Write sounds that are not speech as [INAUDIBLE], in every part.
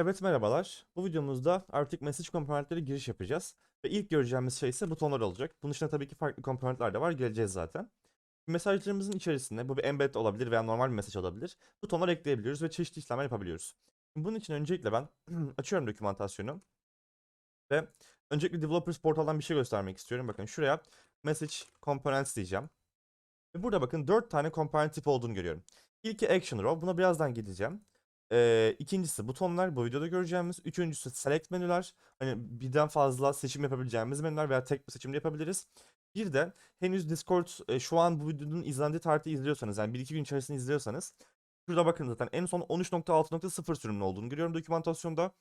Evet merhabalar. Bu videomuzda artık message komponentleri giriş yapacağız. Ve ilk göreceğimiz şey ise butonlar olacak. Bunun içinde tabii ki farklı komponentler de var. Geleceğiz zaten. Mesajlarımızın içerisinde bu bir embed olabilir veya normal bir mesaj olabilir. Butonlar ekleyebiliyoruz ve çeşitli işlemler yapabiliyoruz. Bunun için öncelikle ben [CLEARS THROAT] açıyorum dokümantasyonu. Ve öncelikle Developers Portal'dan bir şey göstermek istiyorum. Bakın şuraya Message Components diyeceğim. Ve burada bakın 4 tane component tipi olduğunu görüyorum. İlki Action Row. Buna birazdan gideceğim. Ee, ikincisi butonlar bu videoda göreceğimiz. Üçüncüsü select menüler. Hani birden fazla seçim yapabileceğimiz menüler veya tek bir seçimde yapabiliriz. Bir de henüz Discord e, şu an bu videonun izlendiği tarihte izliyorsanız yani 1-2 gün içerisinde izliyorsanız şurada bakın zaten en son 13.6.0 sürümlü olduğunu görüyorum dokümantasyonda.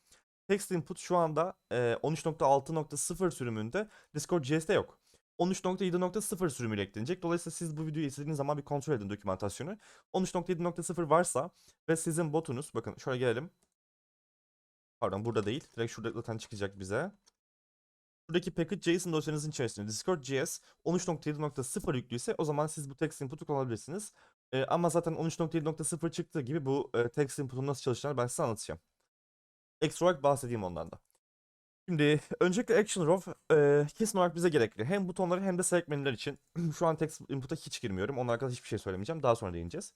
Text input şu anda e, 13.6.0 sürümünde Discord JS'de yok. 13.7.0 sürümüyle eklenecek. Dolayısıyla siz bu videoyu istediğiniz zaman bir kontrol edin dokümantasyonu. 13.7.0 varsa ve sizin botunuz bakın şöyle gelelim. Pardon burada değil. Direkt şurada zaten çıkacak bize. Buradaki package.json dosyanızın içerisinde Discord.js 13.7.0 yüklüyse o zaman siz bu text input'u kullanabilirsiniz. Ee, ama zaten 13.7.0 çıktığı gibi bu e, text input'un nasıl çalışacağını ben size anlatacağım. Ekstra olarak bahsedeyim ondan da. Şimdi öncelikle Action Row e, kesin olarak bize gerekli. Hem butonları hem de select menüler için. [CLEARS THROAT] Şu an text input'a hiç girmiyorum. Onlara kadar hiçbir şey söylemeyeceğim. Daha sonra değineceğiz.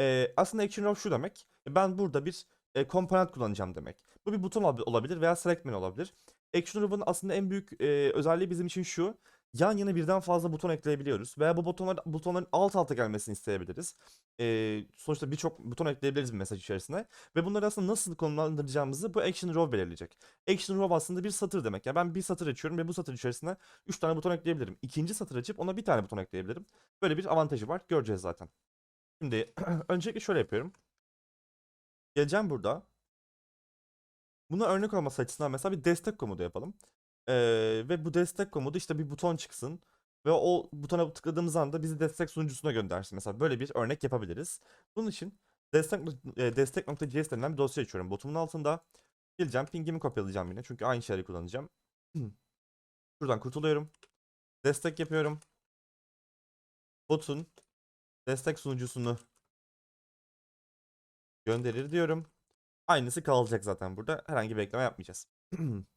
E, aslında Action Row şu demek. Ben burada bir e, komponent kullanacağım demek. Bu bir buton ol- olabilir veya select menü olabilir. Action Row'un aslında en büyük e, özelliği bizim için şu. Yan yana birden fazla buton ekleyebiliyoruz. Veya bu butonlar, butonların alt alta gelmesini isteyebiliriz. E, sonuçta birçok buton ekleyebiliriz bir mesaj içerisine. Ve bunları aslında nasıl konumlandıracağımızı bu Action Row belirleyecek. Action Row aslında bir satır demek. Yani ben bir satır açıyorum ve bu satır içerisine 3 tane buton ekleyebilirim. İkinci satır açıp ona bir tane buton ekleyebilirim. Böyle bir avantajı var. Göreceğiz zaten. Şimdi [CLEARS THROAT] öncelikle şöyle yapıyorum. Geleceğim burada. Buna örnek olması açısından mesela bir destek komutu yapalım. Ee, ve bu destek komutu işte bir buton çıksın. Ve o butona tıkladığımız anda bizi destek sunucusuna göndersin. Mesela böyle bir örnek yapabiliriz. Bunun için destek, e, destek.js denilen bir dosya açıyorum. Botumun altında geleceğim. Pingimi kopyalayacağım yine. Çünkü aynı şeyleri kullanacağım. Şuradan kurtuluyorum. Destek yapıyorum. Botun destek sunucusunu gönderir diyorum. Aynısı kalacak zaten burada. Herhangi bir ekleme yapmayacağız. [CLEARS THROAT]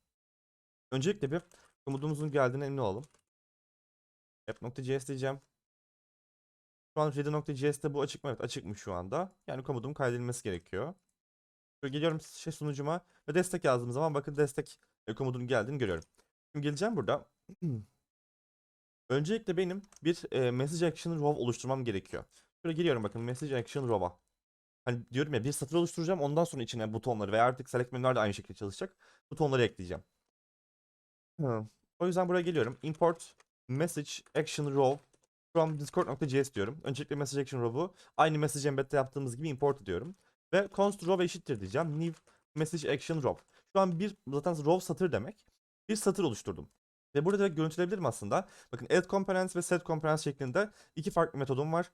Öncelikle bir komutumuzun geldiğine emin olalım. app.js diyeceğim. Şu an ready.js'te bu açık mı? Evet açıkmış şu anda. Yani komutum kaydedilmesi gerekiyor. Böyle geliyorum şey sunucuma ve destek yazdığım zaman bakın destek e, komutunun geldiğini görüyorum. Şimdi geleceğim burada. [CLEARS THROAT] Öncelikle benim bir e, message action row oluşturmam gerekiyor. Şöyle giriyorum bakın message action row'a. Hani diyorum ya bir satır oluşturacağım ondan sonra içine butonları veya artık select menüler de aynı şekilde çalışacak. Butonları ekleyeceğim. O yüzden buraya geliyorum. Import message action row from discord.js diyorum. Öncelikle message action row'u aynı message embed'de yaptığımız gibi import ediyorum. Ve const row eşittir diyeceğim. New message action row. Şu an bir zaten row satır demek. Bir satır oluşturdum. Ve burada direkt görüntüleyebilirim aslında. Bakın add components ve set components şeklinde iki farklı metodum var.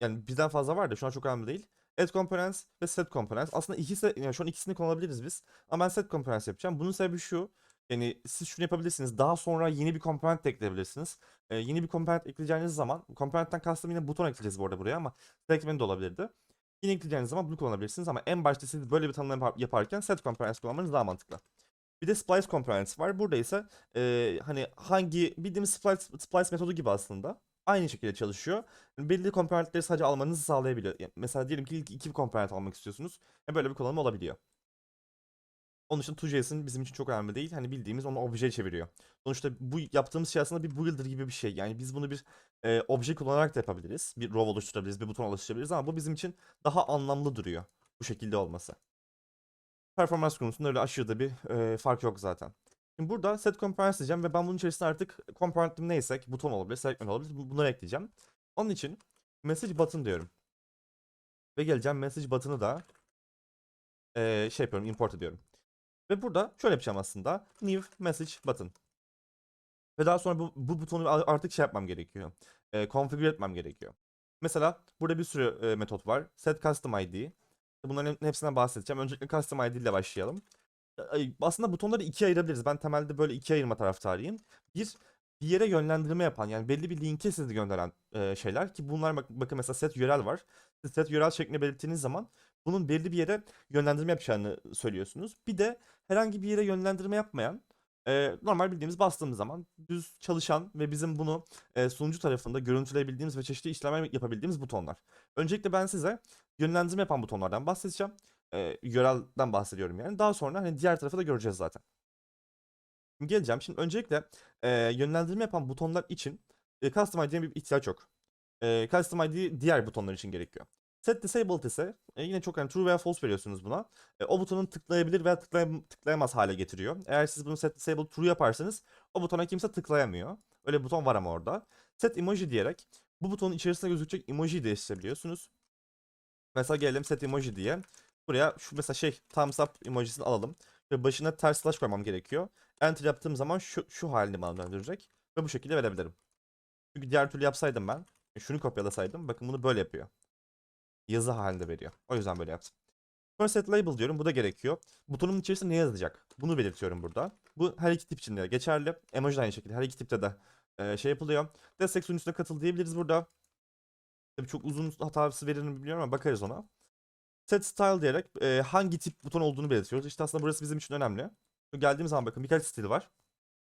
Yani birden fazla var da şu an çok önemli değil. Add components ve set components. Aslında ikisi, yani şu an ikisini kullanabiliriz biz. Ama ben set components yapacağım. Bunun sebebi şu. Yani siz şunu yapabilirsiniz. Daha sonra yeni bir komponent de ekleyebilirsiniz. Ee, yeni bir komponent ekleyeceğiniz zaman, komponentten kastım yine buton ekleyeceğiz bu arada buraya ama select menü de olabilirdi. Yine ekleyeceğiniz zaman bunu kullanabilirsiniz ama en başta siz böyle bir tanımlama yap- yaparken set components kullanmanız daha mantıklı. Bir de splice components var. Burada ise e, hani hangi bildiğimiz splice, splice metodu gibi aslında. Aynı şekilde çalışıyor. Yani belli komponentleri sadece almanızı sağlayabiliyor. Yani mesela diyelim ki ilk iki komponent almak istiyorsunuz. E böyle bir kullanım olabiliyor. Onun için 2JS'in bizim için çok önemli değil. Hani bildiğimiz onu objeye çeviriyor. Sonuçta bu yaptığımız şey aslında bir builder gibi bir şey. Yani biz bunu bir e, obje kullanarak da yapabiliriz. Bir row oluşturabiliriz, bir buton oluşturabiliriz ama bu bizim için daha anlamlı duruyor. Bu şekilde olması. Performans konusunda öyle aşırı da bir e, fark yok zaten. Şimdi burada set components diyeceğim ve ben bunun içerisine artık componentim neyse ki buton olabilir, select menü olabilir bu- bunları ekleyeceğim. Onun için message button diyorum. Ve geleceğim message button'ı da e, şey yapıyorum, import ediyorum. Ve burada şöyle yapacağım aslında. New message button. Ve daha sonra bu, bu butonu artık şey yapmam gerekiyor. E, configure etmem gerekiyor. Mesela burada bir sürü e, metot var. Set custom ID. Bunların hepsinden bahsedeceğim. Öncelikle custom ID ile başlayalım. Ay, Aslında butonları ikiye ayırabiliriz. Ben temelde böyle ikiye ayırma taraftarıyım. Bir, bir yere yönlendirme yapan yani belli bir linke sizi gönderen e, şeyler ki bunlar bak, bakın mesela set URL var. Set URL şeklinde belirttiğiniz zaman bunun belli bir yere yönlendirme yapacağını söylüyorsunuz. Bir de herhangi bir yere yönlendirme yapmayan e, normal bildiğimiz bastığımız zaman düz çalışan ve bizim bunu e, sunucu tarafında görüntüleyebildiğimiz ve çeşitli işlemler yapabildiğimiz butonlar. Öncelikle ben size yönlendirme yapan butonlardan bahsedeceğim. E, yörelden bahsediyorum yani. Daha sonra hani diğer tarafı da göreceğiz zaten. Geleceğim. Şimdi öncelikle e, yönlendirme yapan butonlar için e, Custom ID'ye bir ihtiyaç yok. E, Custom ID diğer butonlar için gerekiyor. Set Disabled ise e, yine çok hani true veya false veriyorsunuz buna. E, o butonun tıklayabilir veya tıklayam- tıklayamaz hale getiriyor. Eğer siz bunu set disable true yaparsanız o butona kimse tıklayamıyor. Öyle bir buton var ama orada. Set emoji diyerek bu butonun içerisinde gözükecek emojiyi değiştirebiliyorsunuz. Mesela gelelim set emoji diye. Buraya şu mesela şey thumbs up emojisini alalım. Ve başına ters slash koymam gerekiyor. Enter yaptığım zaman şu, şu halini bana döndürecek. Ve bu şekilde verebilirim. Çünkü diğer türlü yapsaydım ben. Şunu kopyalasaydım. Bakın bunu böyle yapıyor. Yazı halinde veriyor. O yüzden böyle yaptım. Set label diyorum. Bu da gerekiyor. Butonun içerisinde ne yazacak? Bunu belirtiyorum burada. Bu her iki tip için de geçerli. Emoji de aynı şekilde. Her iki tipte de e, şey yapılıyor. Destek sunucusuna katıl diyebiliriz burada. Tabii çok uzun hatası verir mi bilmiyorum ama bakarız ona. Set style diyerek e, hangi tip buton olduğunu belirtiyoruz. İşte aslında burası bizim için önemli. Geldiğim zaman bakın birkaç stil var.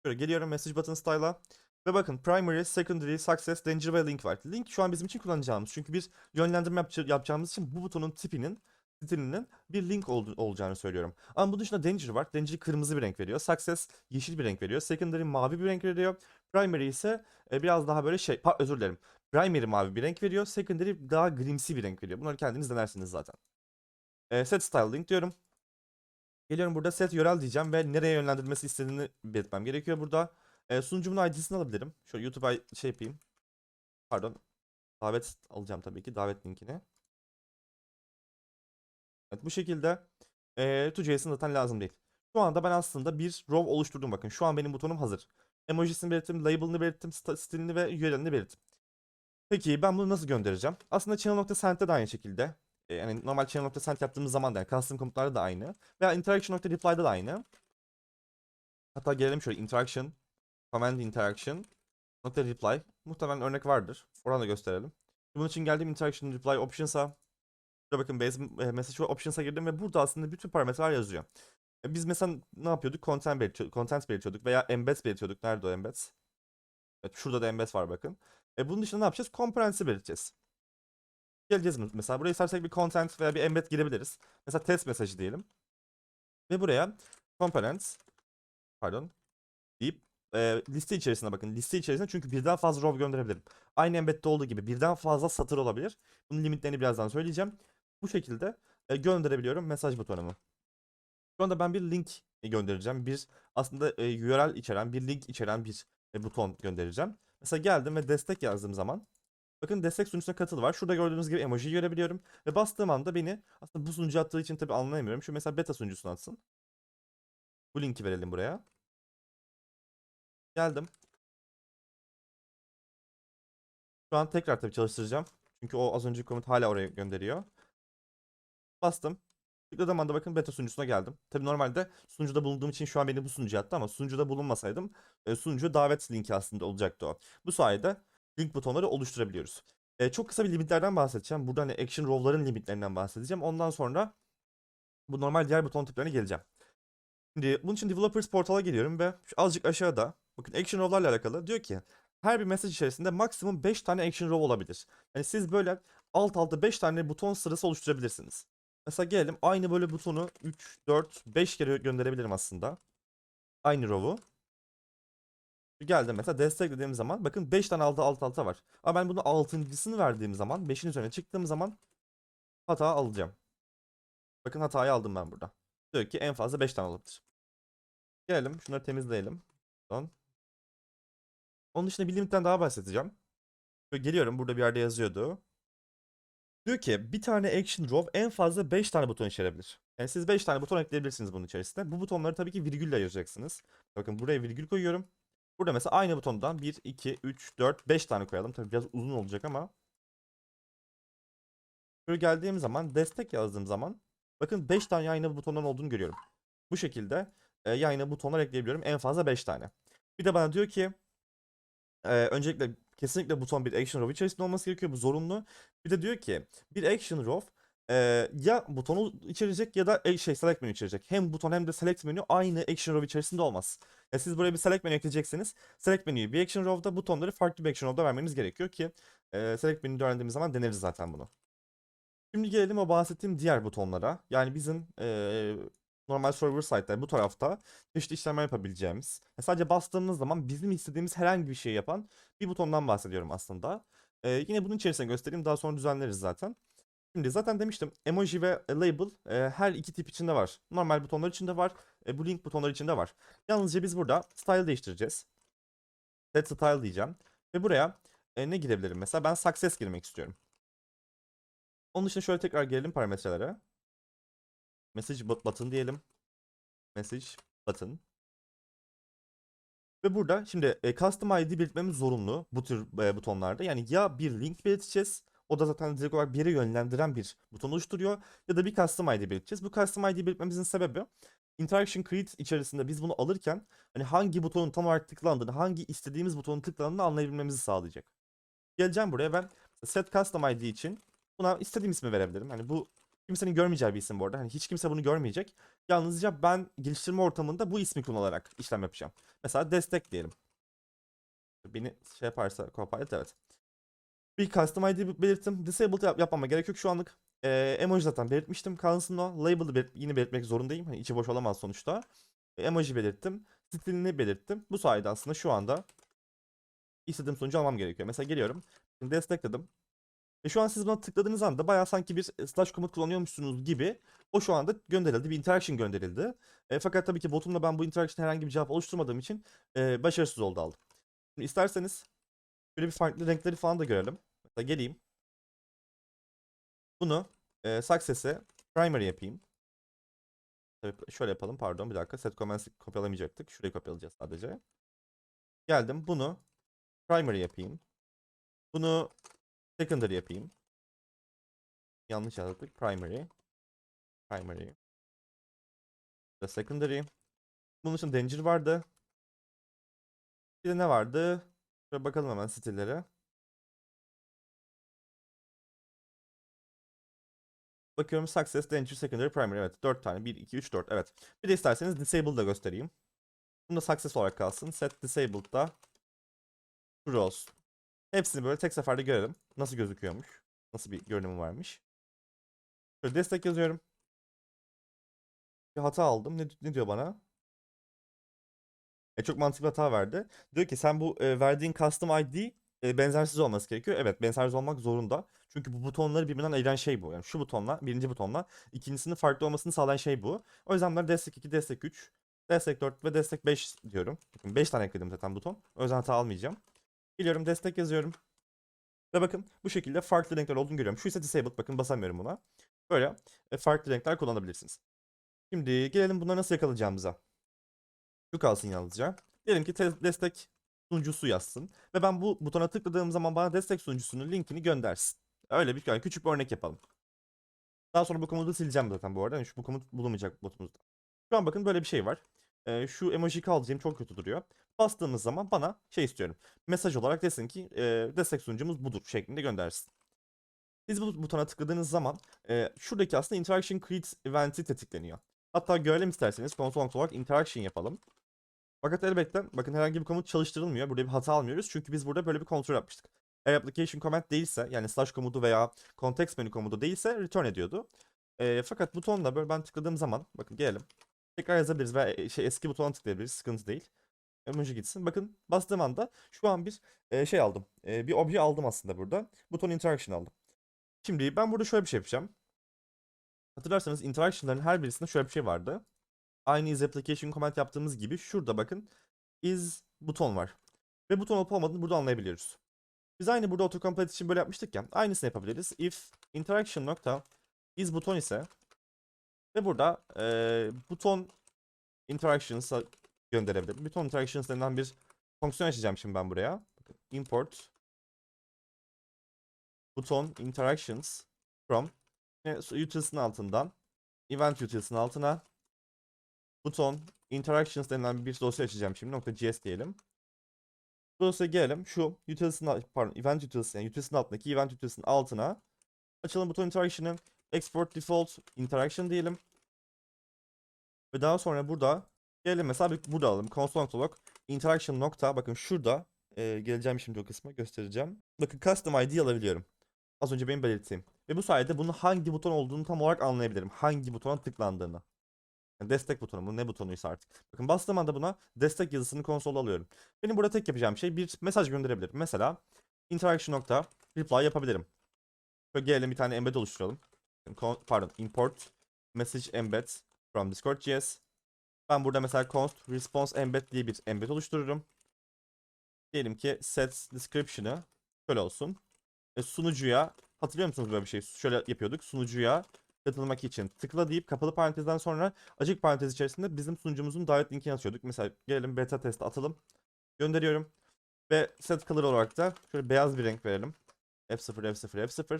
Şöyle geliyorum message button style'a. Ve bakın primary, secondary, success, danger ve link var. Link şu an bizim için kullanacağımız. Çünkü bir yönlendirme yapacağımız için bu butonun tipinin stilinin bir link ol- olacağını söylüyorum. Ama bunun dışında danger var. Danger kırmızı bir renk veriyor. Success yeşil bir renk veriyor. Secondary mavi bir renk veriyor. Primary ise e, biraz daha böyle şey, özür dilerim. Primary mavi bir renk veriyor. Secondary daha grimsi bir renk veriyor. Bunları kendiniz denersiniz zaten. E, set style link diyorum. Geliyorum burada set yörel diyeceğim ve nereye yönlendirilmesi istediğini belirtmem gerekiyor burada. E, sunucumun ID'sini alabilirim. Şöyle YouTube'a şey yapayım. Pardon. Davet alacağım tabii ki. Davet linkini. Evet bu şekilde e, to.js'in zaten lazım değil. Şu anda ben aslında bir row oluşturdum bakın. Şu an benim butonum hazır. Emojisini belirttim, label'ını belirttim, stilini ve URL'ini belirttim. Peki ben bunu nasıl göndereceğim? Aslında channel.send'de de aynı şekilde. E, yani normal channel.send yaptığımız zaman da yani custom komutlarda da aynı. Veya interaction.reply'da da aynı. Hatta gelelim şöyle interaction, command interaction, nokta reply. Muhtemelen örnek vardır. Oradan da gösterelim. Bunun için geldiğim interaction reply options'a Burada bakın base e, message options'a girdim ve burada aslında bütün parametreler yazıyor. E, Biz mesela ne yapıyorduk? Content belirtiyorduk, content belirtiyorduk veya embeds belirtiyorduk. Nerede o embeds? Evet şurada da embeds var bakın. E bunun dışında ne yapacağız? Components'i belirteceğiz. Geleceğiz? Mesela buraya istersek bir content veya bir embed girebiliriz. Mesela test mesajı diyelim. Ve buraya components pardon deyip e, liste içerisine bakın. Liste içerisinde çünkü birden fazla row gönderebilirim. Aynı embedde olduğu gibi birden fazla satır olabilir. Bunun limitlerini birazdan söyleyeceğim. Bu şekilde e, gönderebiliyorum mesaj butonumu. Şu anda ben bir link göndereceğim. Bir aslında e, URL içeren, bir link içeren bir e, buton göndereceğim. Mesela geldim ve destek yazdığım zaman bakın destek sunucusuna katıl var. Şurada gördüğünüz gibi emoji görebiliyorum. Ve bastığım anda beni aslında bu sunucu attığı için tabii anlayamıyorum. Şu mesela beta sunucusuna atsın. Bu linki verelim buraya. Geldim. Şu an tekrar tabii çalıştıracağım. Çünkü o az önceki komut hala oraya gönderiyor. Bastım. Tıkladığım anda bakın beta sunucusuna geldim. Tabii normalde sunucuda bulunduğum için şu an beni bu sunucuya attı ama sunucuda bulunmasaydım e, sunucu davet linki aslında olacaktı o. Bu sayede link butonları oluşturabiliyoruz. E, çok kısa bir limitlerden bahsedeceğim. Burada hani action row'ların limitlerinden bahsedeceğim. Ondan sonra bu normal diğer buton tiplerine geleceğim. Şimdi bunun için Developers portala geliyorum ve azıcık aşağıda bakın action row'larla alakalı diyor ki her bir mesaj içerisinde maksimum 5 tane action row olabilir. Yani siz böyle alt alta 5 tane buton sırası oluşturabilirsiniz. Mesela gelelim aynı böyle butonu 3, 4, 5 kere gönderebilirim aslında. Aynı row'u. Geldim mesela desteklediğim zaman bakın 5 tane altta alt alta var. Ama ben bunu 6.sını verdiğim zaman 5'in üzerine çıktığım zaman hata alacağım. Bakın hatayı aldım ben burada. Diyor ki en fazla 5 tane olabilir. Gelelim şunları temizleyelim. Son. Onun dışında bir limitten daha bahsedeceğim. Böyle geliyorum burada bir yerde yazıyordu. Diyor ki bir tane action row en fazla 5 tane buton içerebilir. Yani siz 5 tane buton ekleyebilirsiniz bunun içerisinde. Bu butonları tabii ki virgülle yazacaksınız. Bakın buraya virgül koyuyorum. Burada mesela aynı butondan 1, 2, 3, 4, 5 tane koyalım. Tabii biraz uzun olacak ama. Böyle geldiğim zaman destek yazdığım zaman bakın 5 tane yayına butonların olduğunu görüyorum. Bu şekilde e, yayına butonlar ekleyebiliyorum. En fazla 5 tane. Bir de bana diyor ki e, öncelikle kesinlikle buton bir action row içerisinde olması gerekiyor. Bu zorunlu. Bir de diyor ki bir action row Ee, ya butonu içerecek ya da e, şey select menü içerecek. Hem buton hem de select menü aynı action row içerisinde olmaz. Ya siz buraya bir select menü ekleyecekseniz select menüyü bir action row'da butonları farklı bir action row'da vermeniz gerekiyor ki e, select menüyü öğrendiğimiz zaman deneriz zaten bunu. Şimdi gelelim o bahsettiğim diğer butonlara. Yani bizim e, normal server side'da bu tarafta çeşitli işlemler yapabileceğimiz. ya sadece bastığımız zaman bizim istediğimiz herhangi bir şey yapan bir butondan bahsediyorum aslında. E, yine bunun içerisine göstereyim daha sonra düzenleriz zaten. Şimdi zaten demiştim emoji ve e, label e, her iki tip içinde var. Normal butonlar içinde var. E, bu link butonlar içinde var. Yalnızca biz burada style değiştireceğiz. Set style diyeceğim. Ve buraya e, ne girebilirim? Mesela ben success girmek istiyorum. Onun dışında şöyle tekrar gelelim parametrelere. Message but- button diyelim. Message button. Ve burada şimdi e, custom ID belirtmemiz zorunlu bu tür e, butonlarda. Yani ya bir link belirteceğiz. O da zaten direkt olarak bir yere yönlendiren bir buton oluşturuyor. Ya da bir custom ID belirteceğiz. Bu custom ID belirtmemizin sebebi interaction create içerisinde biz bunu alırken hani hangi butonun tam olarak tıklandığını, hangi istediğimiz butonun tıklandığını anlayabilmemizi sağlayacak. Geleceğim buraya ben set custom ID için buna istediğim ismi verebilirim. Hani bu kimsenin görmeyeceği bir isim bu arada. Hani hiç kimse bunu görmeyecek. Yalnızca ben geliştirme ortamında bu ismi kullanarak işlem yapacağım. Mesela destek diyelim. Beni şey yaparsa Copilot evet. Bir custom ID belirttim. Disabled yap yapmama gerek yok şu anlık. Ee, emoji zaten belirtmiştim. Kalsın o. Label'ı belirt- yine belirtmek zorundayım. Hani içi boş olamaz sonuçta. E, emoji belirttim. Stilini belirttim. Bu sayede aslında şu anda istediğim sonucu almam gerekiyor. Mesela geliyorum. Şimdi destekledim. Ve şu an siz buna tıkladığınız anda bayağı sanki bir slash komut kullanıyormuşsunuz gibi o şu anda gönderildi. Bir interaction gönderildi. E, fakat tabii ki botumla ben bu interaction herhangi bir cevap oluşturmadığım için e, başarısız oldu aldım. Şimdi isterseniz böyle bir farklı renkleri falan da görelim. Mesela geleyim. Bunu e, success'e primary yapayım. Tabii şöyle yapalım pardon bir dakika. Set comments'i kopyalamayacaktık. Şurayı kopyalayacağız sadece. Geldim bunu primary yapayım. Bunu secondary yapayım. Yanlış yazdık. Primary. Primary. The secondary. Bunun için danger vardı. Bir de ne vardı? Şöyle bakalım hemen stillere. Bakıyorum success, danger, secondary, primary. Evet 4 tane. 1, 2, 3, 4. Evet. Bir de isterseniz disable da göstereyim. Bunu da success olarak kalsın. Set disabled da true olsun. Hepsini böyle tek seferde görelim. Nasıl gözüküyormuş. Nasıl bir görünümü varmış. Şöyle destek yazıyorum. Bir hata aldım. Ne, ne diyor bana? E, çok mantıklı hata verdi. Diyor ki sen bu e, verdiğin custom ID e, benzersiz olması gerekiyor. Evet benzersiz olmak zorunda. Çünkü bu butonları birbirinden ayıran şey bu. Yani şu butonla birinci butonla ikincisinin farklı olmasını sağlayan şey bu. O yüzden ben destek 2, destek 3, destek 4 ve destek 5 diyorum. Bakın 5 tane ekledim zaten buton. O yüzden hata almayacağım. Geliyorum destek yazıyorum. Ve bakın bu şekilde farklı renkler olduğunu görüyorum. Şu ise disabled bakın basamıyorum buna. Böyle e, farklı renkler kullanabilirsiniz. Şimdi gelelim bunları nasıl yakalayacağımıza. Şu kalsın yalnızca. Diyelim ki te- destek sunucusu yazsın. Ve ben bu butona tıkladığım zaman bana destek sunucusunun linkini göndersin. Öyle bir yani küçük bir örnek yapalım. Daha sonra bu komutu sileceğim zaten bu arada. Yani şu bu komut bulunmayacak botumuzda. Şu an bakın böyle bir şey var. Ee, şu emoji kaldırayım çok kötü duruyor. Bastığımız zaman bana şey istiyorum. Mesaj olarak desin ki e, destek sunucumuz budur şeklinde göndersin. Siz bu butona tıkladığınız zaman e, şuradaki aslında interaction create event'i tetikleniyor. Hatta görelim isterseniz console olarak interaction yapalım. Fakat elbette bakın herhangi bir komut çalıştırılmıyor. Burada bir hata almıyoruz. Çünkü biz burada böyle bir kontrol yapmıştık. Eğer application comment değilse yani slash komutu veya context menü komutu değilse return ediyordu. E, fakat butonla böyle ben tıkladığım zaman bakın gelelim. Tekrar yazabiliriz veya şey eski butona tıklayabiliriz. Sıkıntı değil. Emoji gitsin. Bakın bastığım anda şu an bir e, şey aldım. E, bir obje aldım aslında burada. Buton interaction aldım. Şimdi ben burada şöyle bir şey yapacağım. Hatırlarsanız interaction'ların her birisinde şöyle bir şey vardı. Aynı is application comment yaptığımız gibi şurada bakın is buton var. Ve buton olup olmadığını burada anlayabiliyoruz. Biz aynı burada autocomplete için böyle yapmıştık ya. Aynısını yapabiliriz. If interaction nokta is buton ise ve burada e, buton interactions'a gönderebilirim. Buton interactions denilen bir fonksiyon açacağım şimdi ben buraya. İmport buton interactions from utils'ın altından event utils'ın altına buton interactions denilen bir dosya açacağım şimdi .gs diyelim. Bu dosyaya gelelim. Şu utils'ın pardon event utils yani utils'ın altındaki event utils'ın altına açalım buton interaction'ı export default interaction diyelim. Ve daha sonra burada gelelim mesela bir burada alalım. console.log interaction nokta bakın şurada e, geleceğim şimdi o kısma göstereceğim. Bakın custom ID alabiliyorum. Az önce benim belirttiğim. Ve bu sayede bunun hangi buton olduğunu tam olarak anlayabilirim. Hangi butona tıklandığını. Yani destek butonu mu ne butonuysa artık. Bakın bastığım anda buna destek yazısını konsolda alıyorum. Benim burada tek yapacağım şey bir mesaj gönderebilirim. Mesela interaction nokta reply yapabilirim. Böyle gelelim bir tane embed oluşturalım. Pardon import message embed from discord.js. Ben burada mesela const response embed diye bir embed oluştururum. Diyelim ki set description'ı şöyle olsun. E, sunucuya hatırlıyor musunuz böyle bir şey? Şöyle yapıyorduk. Sunucuya katılmak için tıkla deyip kapalı parantezden sonra açık parantez içerisinde bizim sunucumuzun davet linkini atıyorduk. Mesela gelelim beta testi atalım. Gönderiyorum. Ve set color olarak da şöyle beyaz bir renk verelim. F0, F0, F0.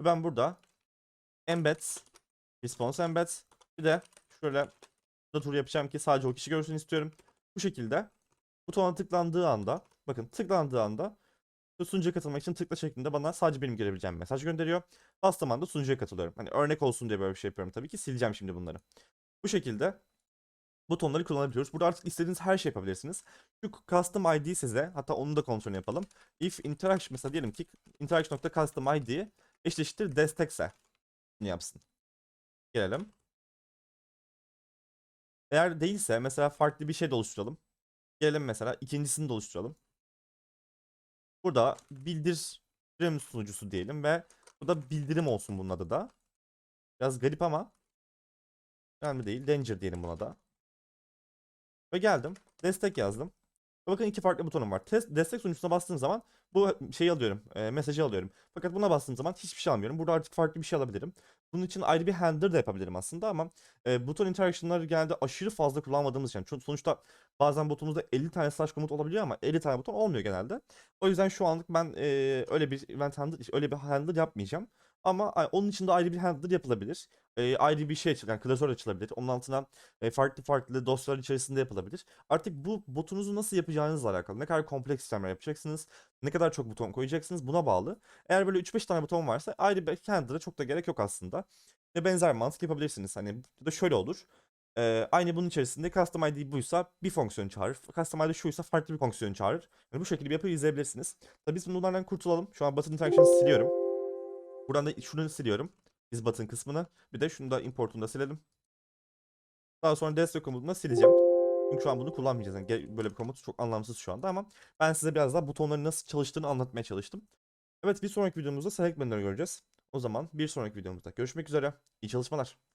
Ve ben burada embed, response embed bir de şöyle da tur yapacağım ki sadece o kişi görsün istiyorum. Bu şekilde butona tıklandığı anda bakın tıklandığı anda sunucuya katılmak için tıkla şeklinde bana sadece benim görebileceğim mesaj gönderiyor. Bastığım anda sunucuya katılıyorum. Hani örnek olsun diye böyle bir şey yapıyorum tabii ki. Sileceğim şimdi bunları. Bu şekilde butonları kullanabiliyoruz. Burada artık istediğiniz her şey yapabilirsiniz. Şu custom ID size hatta onu da kontrol yapalım. If interaction mesela diyelim ki interaction.custom ID eşleştir destekse ne yapsın? Gelelim. Eğer değilse mesela farklı bir şey de oluşturalım. Gelelim mesela ikincisini de oluşturalım. Burada bildirim sunucusu diyelim ve bu da bildirim olsun bunun adı da. Biraz garip ama önemli değil. Danger diyelim buna da. Ve geldim. Destek yazdım. Bakın iki farklı butonum var. Test, destek sunucusuna bastığım zaman bu şeyi alıyorum. E, mesajı alıyorum. Fakat buna bastığım zaman hiçbir şey almıyorum. Burada artık farklı bir şey alabilirim. Bunun için ayrı bir handler da yapabilirim aslında ama e, buton interaction'ları genelde aşırı fazla kullanmadığımız için. Çünkü sonuçta bazen butonumuzda 50 tane slash komut olabiliyor ama 50 tane buton olmuyor genelde. O yüzden şu anlık ben e, öyle bir event handler, öyle bir handler yapmayacağım. Ama ay, onun için de ayrı bir handler yapılabilir. E, ayrı bir şey açılır. Yani klasör açılabilir. Onun altına e, farklı farklı dosyalar içerisinde yapılabilir. Artık bu botunuzu nasıl yapacağınızla alakalı. Ne kadar kompleks sistemler yapacaksınız. Ne kadar çok buton koyacaksınız buna bağlı. Eğer böyle 3-5 tane buton varsa ayrı bir handler'a çok da gerek yok aslında. Ve benzer mantık yapabilirsiniz. Hani ya da şöyle olur. Ee, aynı bunun içerisinde custom ID buysa bir fonksiyon çağırır. Custom ID şuysa farklı bir fonksiyon çağırır. Yani bu şekilde bir yapıyı izleyebilirsiniz. Tabii biz bunlardan kurtulalım. Şu an button interaction'ı siliyorum. Buradan da şunu siliyorum. Biz button kısmını. Bir de şunu da importunu da silelim. Daha sonra destek komutunu da sileceğim. Çünkü şu an bunu kullanmayacağız. Yani böyle bir komut çok anlamsız şu anda ama ben size biraz daha butonların nasıl çalıştığını anlatmaya çalıştım. Evet bir sonraki videomuzda select menüleri göreceğiz. O zaman bir sonraki videomuzda görüşmek üzere. İyi çalışmalar.